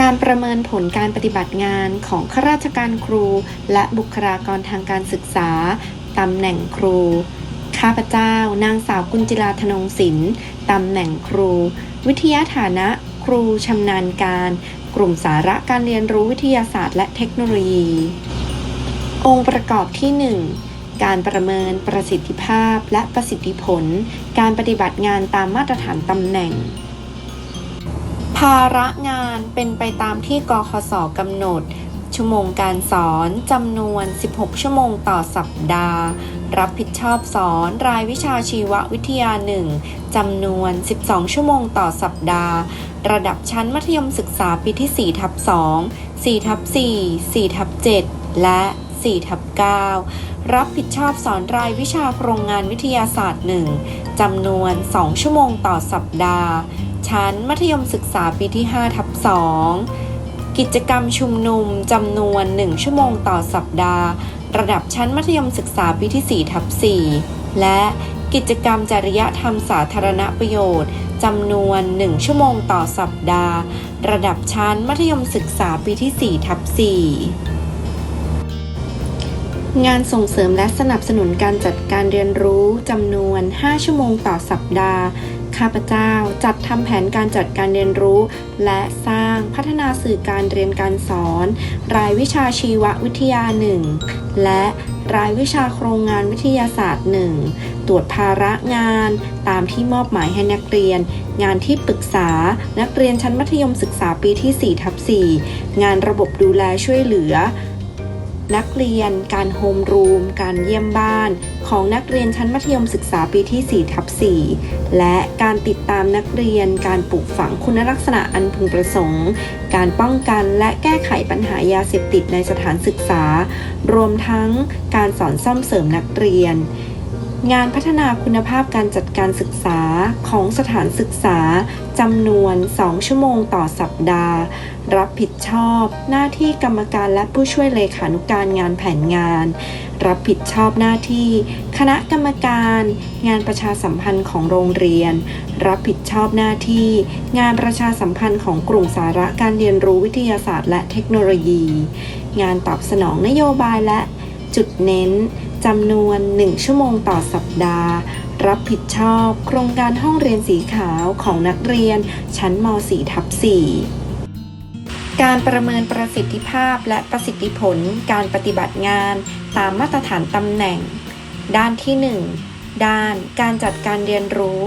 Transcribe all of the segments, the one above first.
การประเมินผลการปฏิบัติงานของข้าราชการครู และบุคลากรทางการศึกษาตำแหน่งครู ข้าพเจ้านางสาวกุญจิลาธนงศิลป์ตำแหน่งครู วิทยาฐานะครูชำนาญการ กลุ่มสาระการเรียนรู้วิทยาศาสตร์และเทคโนโลยี องค์ประกอบที่ 1 การประเมินประสิทธิภาพและประสิทธิผล การปฏิบัติงานตามมาตรฐานตำแหน่ง ภาระงานเป็นไปตามที่กคสกำหนด ชั่วโมงการสอนจำนวน 16 ชั่วโมงต่อสัปดาห์ รับผิดชอบสอนรายวิชาชีววิทยา 1จำนวน 12 ชั่วโมงต่อสัปดาห์ ระดับชั้นมัธยมศึกษาปีที่4ทับ2 4ทับ4 4ทับ7และ4ทับ9รับผิดชอบสอนรายวิชาโครงงานวิทยาศาสตร์ 1จำนวน 2 ชั่วโมงต่อสัปดาห์ ชั้นมัธยมศึกษาปีที่5ทับ2กิจกรรมชุมนุมจำนวน 1 ชั่วโมงต่อสัปดาห์ ระดับชั้นมัธยมศึกษาปีที่4ทับ4และกิจกรรมจริยธรรมสาธารณประโยชน์จำนวน 1 ชั่วโมงต่อสัปดาห์ ระดับชั้นมัธยมศึกษาปีที่4ทับ4งานส่งเสริมและสนับสนุนการจัดการเรียนรู้จำนวน 5 ชั่วโมงต่อสัปดาห์ ข้าพเจ้า จัดทำแผนการจัดการเรียนรู้ และสร้างพัฒนาสื่อการเรียนการสอน รายวิชาชีววิทยา1และรายวิชาโครงงานวิทยาศาสตร์1ตรวจภาระงานตามที่มอบหมายให้นักเรียน งานที่ปรึกษา นักเรียนชั้นมัธยมศึกษาปีที่4ทับ4งานระบบดูแลช่วยเหลือ นักเรียน การโฮมรูม การเยี่ยมบ้าน ของนักเรียนชั้นมัธยมศึกษาปีที่4ทับ4และการติดตามนักเรียน การปลูกฝังคุณลักษณะอันพึงประสงค์ การป้องกันและแก้ไขปัญหายาเสพติดในสถานศึกษา รวมทั้งการสอนซ่อมเสริมนักเรียน งานพัฒนาคุณภาพการจัดการศึกษาของสถานศึกษาจำนวน 2 ชั่วโมงต่อสัปดาห์ รับผิดชอบ หน้าที่กรรมการและผู้ช่วยเลขานุการงานแผนงาน รับผิดชอบหน้าที่ คณะกรรมการ งานประชาสัมพันธ์ของโรงเรียน รับผิดชอบหน้าที่ งานประชาสัมพันธ์ของกลุ่มสาระการเรียนรู้วิทยาศาสตร์และเทคโนโลยี งานตอบสนองนโยบายและจุดเน้น จำนวน 1 ชั่วโมงต่อสัปดาห์ รับผิดชอบโครงการห้องเรียนสีขาวของนักเรียน ชั้นม .4 ทับ4การประเมินประสิทธิภาพและประสิทธิผลการปฏิบัติงานตามมาตรฐานตำแหน่ง ด้านที่ 1 ด้านการจัดการเรียนรู้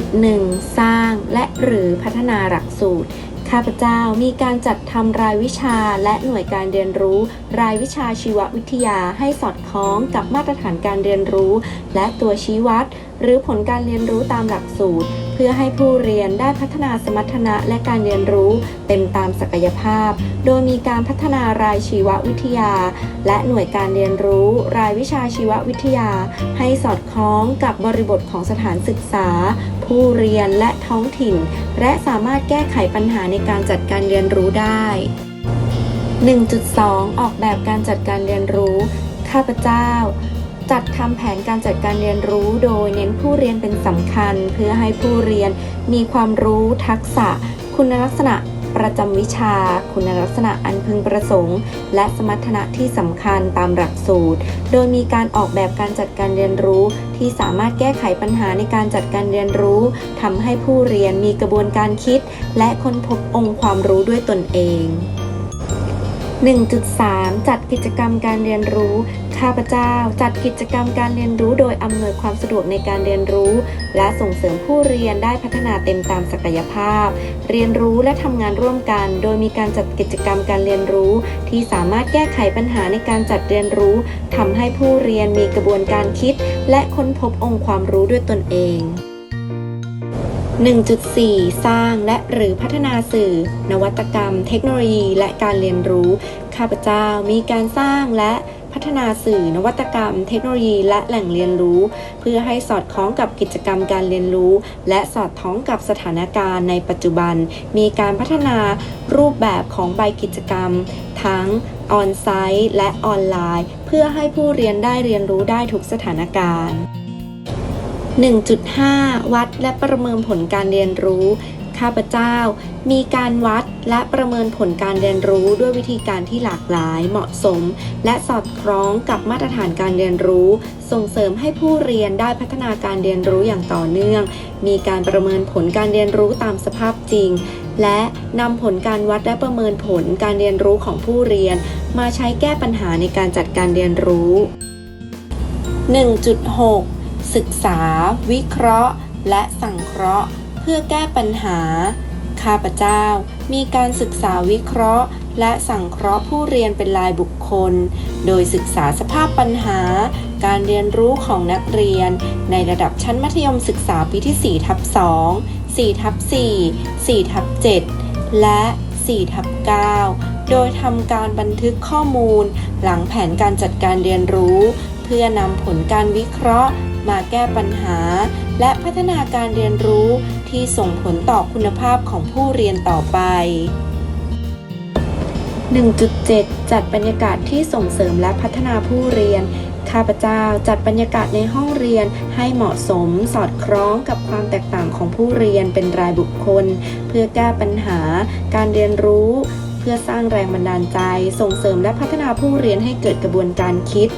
1.1 สร้างและหรือพัฒนาหลักสูตร ข้าพเจ้ามีการจัดทำรายวิชาและหน่วยการเรียนรู้ รายวิชาชีววิทยาให้สอดคล้องกับมาตรฐานการเรียนรู้ และตัวชี้วัด หรือผลการเรียนรู้ตามหลักสูตร เพื่อให้ผู้เรียนได้พัฒนาสมรรถนะและการเรียนรู้เต็มตามศักยภาพ โดยมีการพัฒนารายชีววิทยา และหน่วยการเรียนรู้ รายวิชาชีววิทยา ให้สอดคล้องกับบริบทของสถานศึกษา ผู้เรียนและ ท้องถิ่น และสามารถแก้ไขปัญหาในการจัดการเรียนรู้ได้ 1.2 ออกแบบการจัดการเรียนรู้ ข้าพเจ้า จัดทำแผนการจัดการเรียนรู้โดยเน้นผู้เรียนเป็นสำคัญ เพื่อให้ผู้เรียนมีความรู้ทักษะ คุณลักษณะประจำวิชา คุณลักษณะอันพึงประสงค์ และสมรรถนะที่สำคัญตามหลักสูตร โดยมีการออกแบบการจัดการเรียนรู้ ที่สามารถแก้ไขปัญหาในการจัดการเรียนรู้ทำให้ผู้เรียนมีกระบวนการคิด และค้นพบองค์ความรู้ด้วยตนเอง 1.3 จัดกิจกรรมการเรียนรู้ ข้าพเจ้า จัดกิจกรรมการเรียนรู้โดยอำนวยความสะดวกในการเรียนรู้ และส่งเสริมผู้เรียนได้พัฒนาเต็มตามศักยภาพ เรียนรู้และทำงานร่วมกัน โดยมีการจัดกิจกรรมการเรียนรู้ ที่สามารถแก้ไขปัญหาในการจัดเรียนรู้ทำให้ผู้เรียนมีกระบวนการคิด และค้นพบองค์ความรู้ด้วยตนเอง 1.4 สร้างและหรือพัฒนาสื่อ นวัตกรรม เทคโนโลยี และการเรียนรู้ ข้าพเจ้ามีการสร้างและพัฒนาสื่อนวัตกรรม เทคโนโลยี และแหล่งเรียนรู้ เพื่อให้สอดคล้องกับกิจกรรมการเรียนรู้ และสอดคล้องกับสถานการณ์ในปัจจุบัน มีการพัฒนารูปแบบของใบกิจกรรม ทั้งออนไซต์และออนไลน์ เพื่อให้ผู้เรียนได้เรียนรู้ได้ทุกสถานการณ์ 1.5 วัดและประเมินผลการเรียนรู้ ข้าพเจ้า มีการวัดและประเมินผลการเรียนรู้ด้วยวิธีการที่หลากหลาย เหมาะสม และสอดคล้องกับมาตรฐานการเรียนรู้ ส่งเสริมให้ผู้เรียนได้พัฒนาการเรียนรู้อย่างต่อเนื่อง มีการประเมินผลการเรียนรู้ตามสภาพจริง และนำผลการวัดและประเมินผลการเรียนรู้ของผู้เรียน มาใช้แก้ปัญหาในการจัดการเรียนรู้ 1.6 ศึกษา วิเคราะห์ และสังเคราะห์ เพื่อแก้ปัญหา ข้าพเจ้ามีการศึกษาวิเคราะห์ และสังเคราะห์ผู้เรียนเป็นรายบุคคล โดยศึกษาสภาพปัญหา การเรียนรู้ของนักเรียน ในระดับชั้นมัธยมศึกษาปีที่4ทับ2 4ทับ4 4ทับ7และ4ทับ9โดยทำการบันทึกข้อมูล หลังแผนการจัดการเรียนรู้ เพื่อนำผลการวิเคราะห์ มาแก้ปัญหา และพัฒนาการเรียนรู้ที่ส่งผลต่อคุณภาพของผู้เรียนต่อไป 1.7 จัดบรรยากาศที่ส่งเสริมและพัฒนาผู้เรียน ข้าพเจ้าจัดบรรยากาศในห้องเรียนให้เหมาะสมสอดคล้องกับความแตกต่างของผู้เรียนเป็นรายบุคคล เพื่อแก้ปัญหา การเรียนรู้ เพื่อสร้างแรงบันดาลใจ ส่งเสริมและพัฒนาผู้เรียนให้เกิดกระบวนการคิด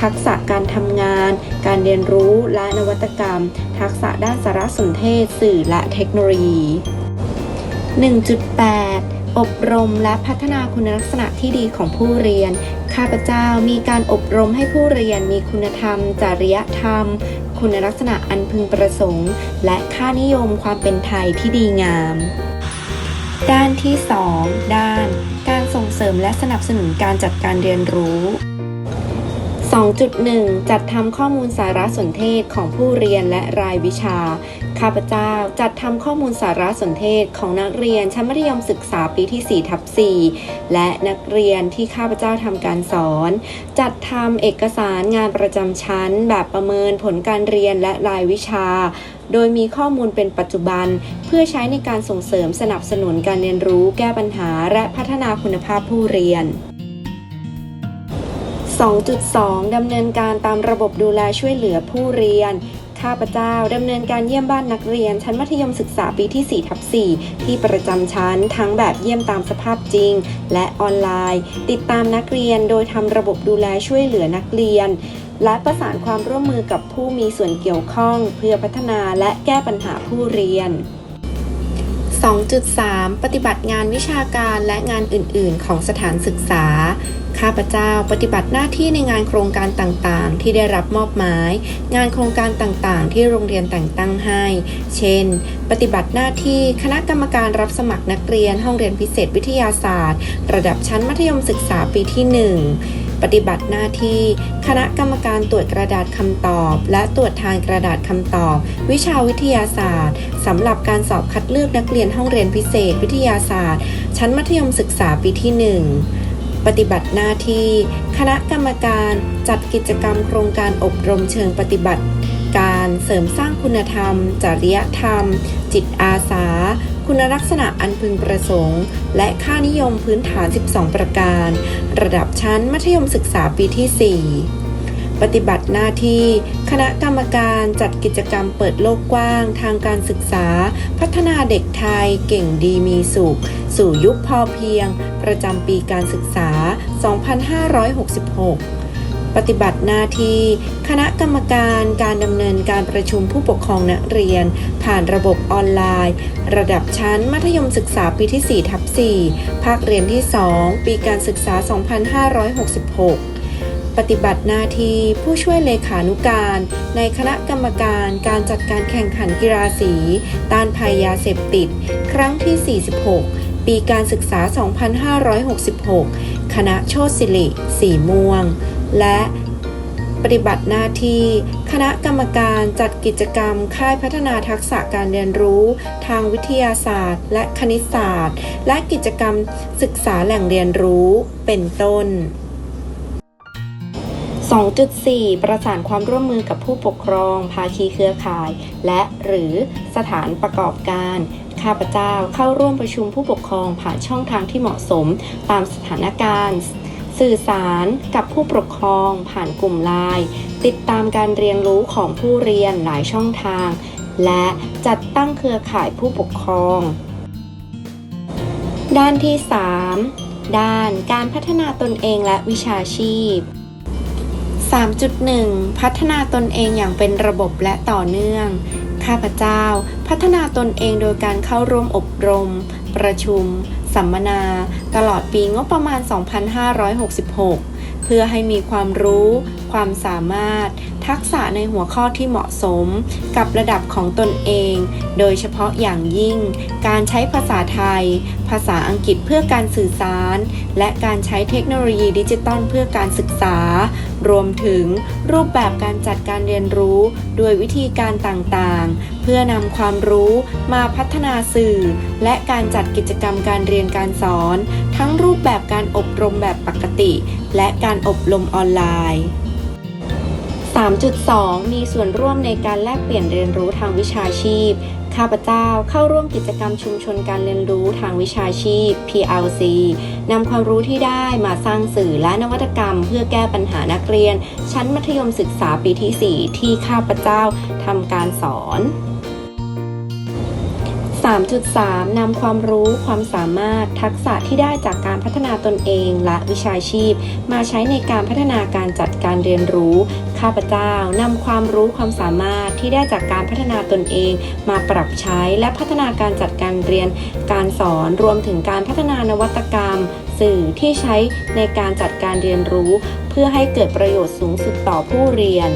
ทักษะการทำงาน การเรียนรู้และนวัตกรรม ทักษะด้านสารสนเทศ สื่อและเทคโนโลยี 1.8อบรมและพัฒนาคุณลักษณะที่ดีของผู้เรียน ข้าพเจ้ามีการอบรมให้ผู้เรียนมีคุณธรรม จริยธรรม คุณลักษณะอันพึงประสงค์ และค่านิยมความเป็นไทยที่ดีงาม ด้านที่ 2 ด้าน การส่งเสริมและสนับสนุนการจัดการเรียนรู้ 2.1 จัดทำข้อมูลสารสนเทศของผู้เรียนและรายวิชา ข้าพเจ้าจัดทำข้อมูลสารสนเทศของนักเรียนชั้นมัธยมศึกษาปีที่4ทับ4และนักเรียนที่ข้าพเจ้าทำการสอน จัดทำเอกสารงานประจำชั้น แบบประเมินผลการเรียนและรายวิชา โดยมีข้อมูลเป็นปัจจุบัน เพื่อใช้ในการส่งเสริมสนับสนุนการเรียนรู้แก้ปัญหา และพัฒนาคุณภาพผู้เรียน 2.2 ดำเนินการตามระบบดูแลช่วยเหลือผู้เรียน ข้าพเจ้าดำเนินการเยี่ยมบ้านนักเรียน ชั้นมัธยมศึกษาปีที่4ทับ4ที่ประจำชั้นทั้งแบบเยี่ยมตามสภาพจริง และออนไลน์ ติดตามนักเรียนโดยทำระบบดูแลช่วยเหลือนักเรียน และประสานความร่วมมือกับผู้มีส่วนเกี่ยวข้อง เพื่อพัฒนาและแก้ปัญหาผู้เรียน 2.3 ปฏิบัติงานวิชาการและงานอื่น ๆ ของสถานศึกษา ข้าพเจ้าปฏิบัติหน้าที่ในงานโครงการต่างๆ ที่ได้รับมอบหมาย งานโครงการต่างๆ ที่โรงเรียนแต่งตั้งให้ เช่น ปฏิบัติหน้าที่คณะกรรมการรับสมัครนักเรียนห้องเรียนพิเศษวิทยาศาสตร์ ระดับชั้นมัธยมศึกษาปีที่ 1 ปฏิบัติหน้าที่ คณะกรรมการตรวจกระดาษคำตอบ และตรวจทานกระดาษคำตอบ วิชาวิทยาศาสตร์สำหรับการสอบคัดเลือกนักเรียนห้องเรียนพิเศษ วิทยาศาสตร์ ชั้นมัธยมศึกษาปีที่ 1ปฏิบัติหน้าที่ คณะกรรมการจัดกิจกรรมโครงการอบรมเชิงปฏิบัติ การเสริมสร้างคุณธรรม จริยธรรม จิตอาสา คุณลักษณะอันพึงประสงค์ และค่านิยมพื้นฐาน 12 ประการ ระดับชั้นมัธยมศึกษาปีที่ 4ปฏิบัติหน้าที่ คณะกรรมการจัดกิจกรรมเปิดโลกกว้าง ทางการศึกษา พัฒนาเด็กไทย เก่งดีมีสุข สู่ยุคพอเพียง ประจำปีการศึกษา 2566 ปฏิบัติหน้าที่คณะกรรมการการดำเนินการประชุมผู้ปกครองนักเรียน ผ่านระบบออนไลน์ ระดับชั้นมัธยมศึกษาปีที่4ทับ4ภาคเรียนที่ 2 ปีการศึกษา 2566ปฏิบัติหน้าที่ผู้ช่วยเลขานุการ ในคณะกรรมการการจัดการแข่งขันกีฬาสี ต้านภัยยาเสพติด ครั้งที่ 46 ปีการศึกษา 2566 คณะโชติสิริ สีม่วง และปฏิบัติหน้าที่ คณะกรรมการจัดกิจกรรม ค่ายพัฒนาทักษะการเรียนรู้ ทางวิทยาศาสตร์ และคณิตศาสตร์ และกิจกรรมศึกษาแหล่งเรียนรู้ เป็นต้น 2.4 ประสานความร่วมมือกับผู้ปกครอง ภาคีเครือข่าย และหรือสถานประกอบการ ข้าพเจ้าเข้าร่วมประชุมผู้ปกครองผ่านช่องทางที่เหมาะสม ตามสถานการณ์ สื่อสารกับผู้ปกครองผ่านกลุ่มไลน์ติดตามการเรียนรู้ของผู้เรียนหลายช่องทาง และจัดตั้งเครือข่ายผู้ปกครอง ด้านที่ 3 ด้านการพัฒนาตนเองและวิชาชีพ 3.1 พัฒนาตนเองอย่างเป็นระบบและต่อเนื่อง ข้าพเจ้า พัฒนาตนเองโดยการเข้าร่วมอบรม ประชุม สัมมนา ตลอดปีงบประมาณ 2566 เพื่อให้มีความรู้ ความสามารถ ทักษะในหัวข้อที่เหมาะสมกับระดับของตนเอง โดยเฉพาะอย่างยิ่ง การใช้ภาษาไทย ภาษาอังกฤษเพื่อการสื่อสาร และการใช้เทคโนโลยีดิจิตอลเพื่อการศึกษา รวมถึงรูปแบบการจัดการเรียนรู้ด้วยวิธีการต่างๆ เพื่อนำความรู้มาพัฒนาสื่อ และการจัดกิจกรรมการเรียนการสอน ทั้งรูปแบบการอบรมแบบปกติ และการอบรมออนไลน์ 3.2 มีส่วนร่วมในการแลกเปลี่ยนเรียนรู้ทางวิชาชีพ ข้าพเจ้าเข้าร่วมกิจกรรมชุมชนการเรียนรู้ทางวิชาชีพ PLC นำความรู้ที่ได้มาสร้างสื่อและนวัตกรรม เพื่อแก้ปัญหานักเรียน ชั้นมัธยมศึกษาปีที่ 4 ที่ข้าพเจ้าทำการสอน 3.3 นำความรู้ความสามารถทักษะที่ได้จากการพัฒนาตนเองและวิชาชีพ มาใช้ในการพัฒนาการจัด การเรียนรู้ ข้าพเจ้านำความรู้ความสามารถที่ได้จากการพัฒนาตนเอง มาปรับใช้และพัฒนาการจัดการเรียน การสอนรวมถึงการพัฒนานวัตกรรม สื่อที่ใช้ในการจัดการเรียนรู้ เพื่อให้เกิดประโยชน์สูงสุดต่อผู้เรียน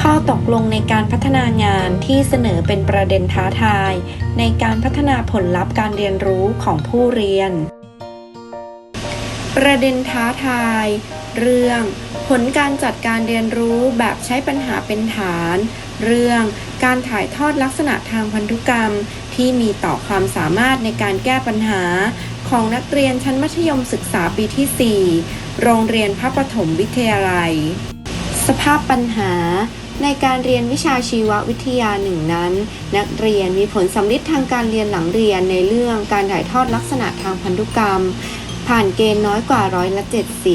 ข้อตกลงในการพัฒนางานที่เสนอเป็นประเด็นท้าทาย ในการพัฒนาผลลัพธ์การเรียนรู้ของผู้เรียน ประเด็นท้าทาย เรื่อง ผลการจัดการเรียนรู้แบบใช้ปัญหาเป็นฐาน เรื่องการถ่ายทอดลักษณะทางพันธุกรรมที่มีต่อความสามารถในการแก้ปัญหา ของนักเรียนชั้นมัธยมศึกษาปีที่ 4 โรงเรียนพระปฐมวิทยาลัย สภาพปัญหาในการเรียนวิชาชีววิทยาหนึ่งนั้น นักเรียนมีผลสำลิดทางการเรียนหลังเรียนในเรื่องการถ่ายทอดลักษณะทางพันธุกรรม ผ่านเกณฑ์น้อยกว่าร้อยละ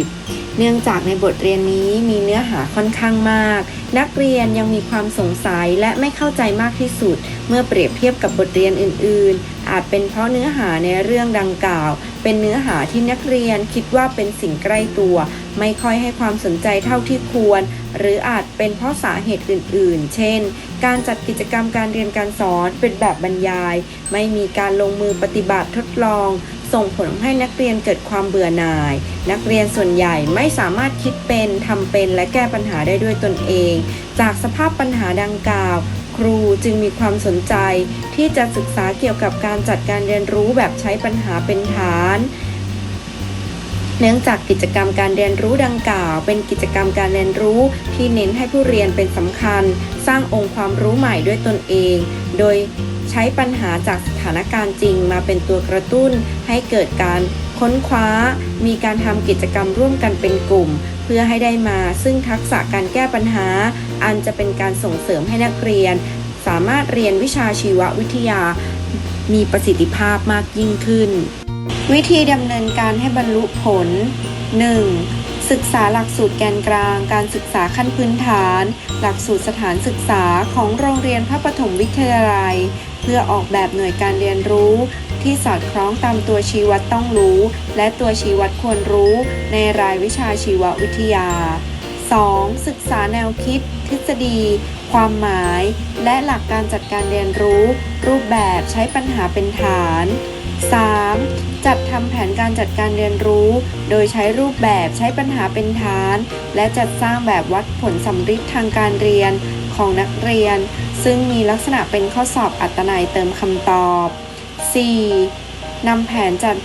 70 เนื่องจากในบทเรียนนี้มีเนื้อหาค่อนข้างมาก นักเรียนยังมีความสงสัยและไม่เข้าใจมากที่สุด เมื่อเปรียบเทียบกับบทเรียนอื่น ๆ อาจเป็นเพราะเนื้อหาในเรื่องดังกล่าว เป็นเนื้อหาที่นักเรียนคิดว่าเป็นสิ่งใกล้ตัว ไม่ค่อยให้ความสนใจเท่าที่ควร หรืออาจเป็นเพราะสาเหตุอื่น ๆ เช่น การจัดกิจกรรมการเรียนการสอนเป็นแบบบรรยาย ไม่มีการลงมือปฏิบัติทดลอง ส่งผลให้นักเรียนเกิดความเบื่อหน่าย นักเรียนส่วนใหญ่ไม่สามารถคิดเป็นทำเป็นและแก้ปัญหาได้ด้วยตนเอง จากสภาพปัญหาดังกล่าว ครูจึงมีความสนใจ ที่จะศึกษาเกี่ยวกับการจัดการเรียนรู้แบบใช้ปัญหาเป็นฐาน เนื่องจากกิจกรรมการเรียนรู้ดังกล่าว เป็นกิจกรรมการเรียนรู้ที่เน้นให้ผู้เรียนเป็นสำคัญ สร้างองค์ความรู้ใหม่ด้วยตนเอง โดยใช้ปัญหาจากสถานการณ์จริงมาเป็นตัวกระตุ้น ให้เกิดการค้นคว้า มีการทำกิจกรรมร่วมกันเป็นกลุ่ม เพื่อให้ได้มาซึ่งทักษะการแก้ปัญหา อันจะเป็นการส่งเสริมให้นักเรียน สามารถเรียนวิชาชีววิทยา มีประสิทธิภาพมากยิ่งขึ้น วิธีดำเนินการให้บรรลุผล 1. ศึกษาหลักสูตรแกนกลาง การศึกษาขั้นพื้นฐาน หลักสูตรสถานศึกษาของโรงเรียนพระปฐมวิทยาลัย เพื่อออกแบบหน่วยการเรียนรู้ ที่สอดคล้องตามตัวชี้วัดต้องรู้ และตัวชี้วัดควรรู้ ในรายวิชาชีววิทยา 2. ศึกษาแนวคิด ทฤษฎี ความหมาย และหลักการจัดการเรียนรู้ รูปแบบใช้ปัญหาเป็นฐาน 3. จัดทำแผนการจัดการเรียนรู้ โดยใช้รูปแบบใช้ปัญหาเป็นฐาน และจัดสร้างแบบวัดผลสำฤทธิ์ทางการเรียนของนักเรียน ซึ่งมีลักษณะเป็นข้อสอบอัตนัยเติมคำตอบ 4. นำแผนจัด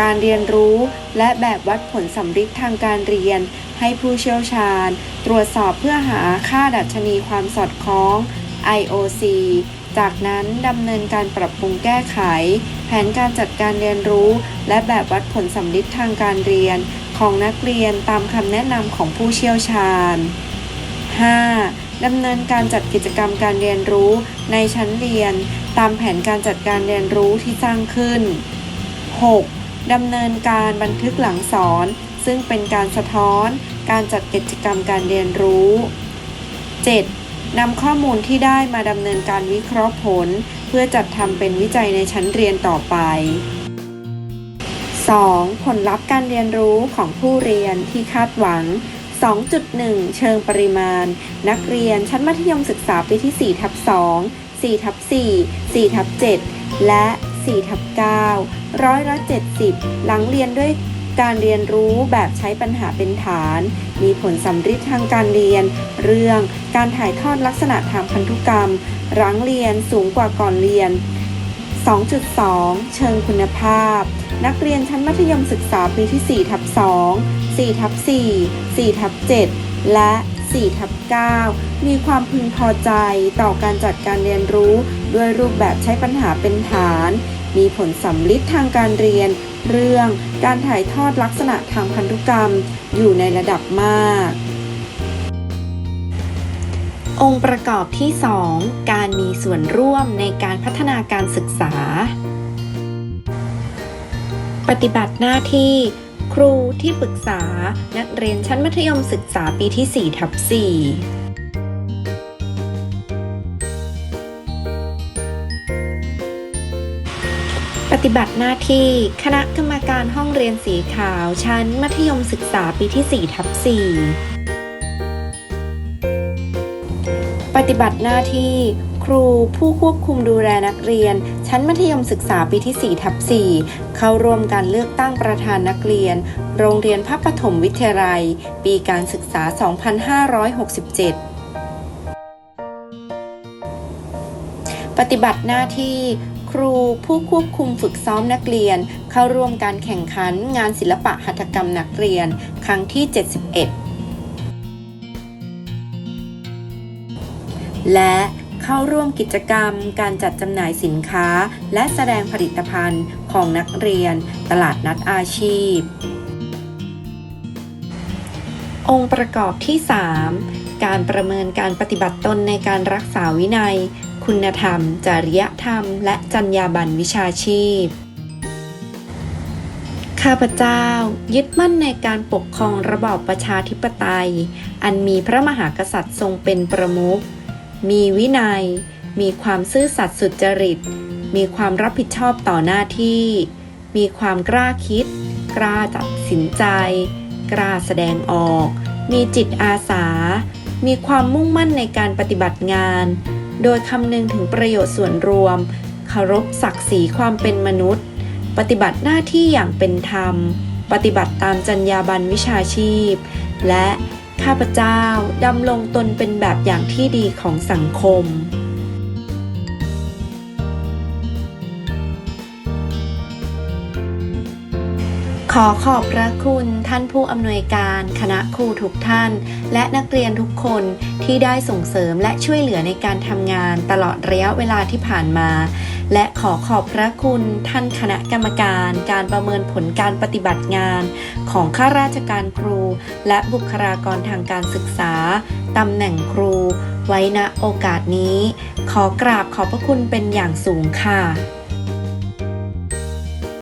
การเรียนรู้ และแบบวัดผลสำฤทธิ์ทางการเรียน ให้ผู้เชี่ยวชาญ ตรวจสอบเพื่อหาค่าดัชนีความสอดคล้อง IOC จากนั้นดำเนินการปรับปรุงแก้ไข แผนการจัดการเรียนรู้ และแบบวัดผลสำลิดทางการเรียน ของนักเรียนตามคำแนะนำของผู้เชี่ยวชาญ 5. ดำเนินการจัดกิจกรรมการเรียนรู้ในชั้นเรียน ตามแผนการจัดการเรียนรู้ที่สร้างขึ้น 6. ดำเนินการบันทึกหลังสอน ซึ่งเป็นการสะท้อนการจัดกิจกรรมการเรียนรู้ 7. นำข้อมูลที่ได้มาดำเนินการวิเคราะห์ผล เพื่อจัดทำเป็นวิจัยในชั้นเรียนต่อไป 2. ผลลัพธ์การเรียนรู้ของผู้เรียนที่คาดหวัง 2.1 เชิงปริมาณ นักเรียนชั้นมัธยมศึกษาปีที่4ทับ2 4ทับ4 4ทับ7และ4ทับ9ร้อยละ70 หลังเรียนด้วย การเรียนรู้แบบใช้ปัญหาเป็นฐาน มีผลสำฤทธิ์ทางการเรียน เรื่องการถ่ายทอดลักษณะทางพันธุกรรมหลังเรียนสูงกว่าก่อนเรียน 2.2 เชิงคุณภาพ นักเรียนชั้นมัธยมศึกษาปีที่4ทับ2 4ทับ4 4ทับ7และ4ทับ9มีความพึงพอใจต่อการจัดการเรียนรู้ ด้วยรูปแบบใช้ปัญหาเป็นฐาน มีผลสำลิดทางการเรียน เรื่องการถ่ายทอดลักษณะทางพันธุกรรมอยู่ในระดับมาก องค์ประกอบที่ 2 การมีส่วนร่วมในการพัฒนาการศึกษา ปฏิบัติหน้าที่ครูที่ปรึกษานักเรียนชั้นมัธยมศึกษาปีที่4ทับ4 ปฏิบัติหน้าที่คณะกรรมการห้องเรียนสีขาว ชั้นมัธยมศึกษาปีที่4ทับ4ปฏิบัติหน้าที่ครูผู้ควบคุมดูแลนักเรียน ชั้นมัธยมศึกษาปีที่4ทับ4เข้าร่วมการเลือกตั้งประธานนักเรียน โรงเรียนพระปฐมวิทยาลัย ปีการศึกษา 2567 ปฏิบัติหน้าที่ ครูผู้ควบคุมฝึกซ้อมนักเรียน เข้าร่วมการแข่งขันงานศิลปะหัตถกรรมนักเรียน ครั้งที่ 71 และเข้าร่วมกิจกรรม การจัดจำหน่ายสินค้า และแสดงผลิตภัณฑ์ของนักเรียน ตลาดนัดอาชีพ องค์ประกอบที่ 3 การประเมินการปฏิบัติตนในการรักษาวินัย คุณธรรม จริยธรรม และจรรยาบรรณวิชาชีพ ข้าพเจ้า ยึดมั่นในการปกครองระบอบประชาธิปไตย อันมีพระมหากษัตริย์ทรงเป็นประมุข มีวินัย มีความซื่อสัตย์สุจริต มีความรับผิดชอบต่อหน้าที่ มีความกล้าคิด กล้าตัดสินใจ กล้าแสดงออก มีจิตอาสา มีความมุ่งมั่นในการปฏิบัติงาน โดยคำนึงถึงประโยชน์ส่วนรวมเคารพศักดิ์ศรีความเป็นมนุษย์ ปฏิบัติหน้าที่อย่างเป็นธรรม ปฏิบัติตามจรรยาบรรณวิชาชีพ และข้าพเจ้าดำรงตนเป็นแบบอย่างที่ดีของสังคม ขอขอบพระคุณท่านผู้อำนวยการคณะครูทุกท่าน และนักเรียนทุกคนที่ได้ส่งเสริมและช่วยเหลือในการทำงานตลอดระยะเวลาที่ผ่านมา และขอขอบพระคุณท่านคณะกรรมการ การประเมินผลการปฏิบัติงาน ของข้าราชการครู และบุคลากรทางการศึกษาตำแหน่งครู ไว้ณโอกาสนี้ ขอกราบขอบพระคุณเป็นอย่างสูงค่ะ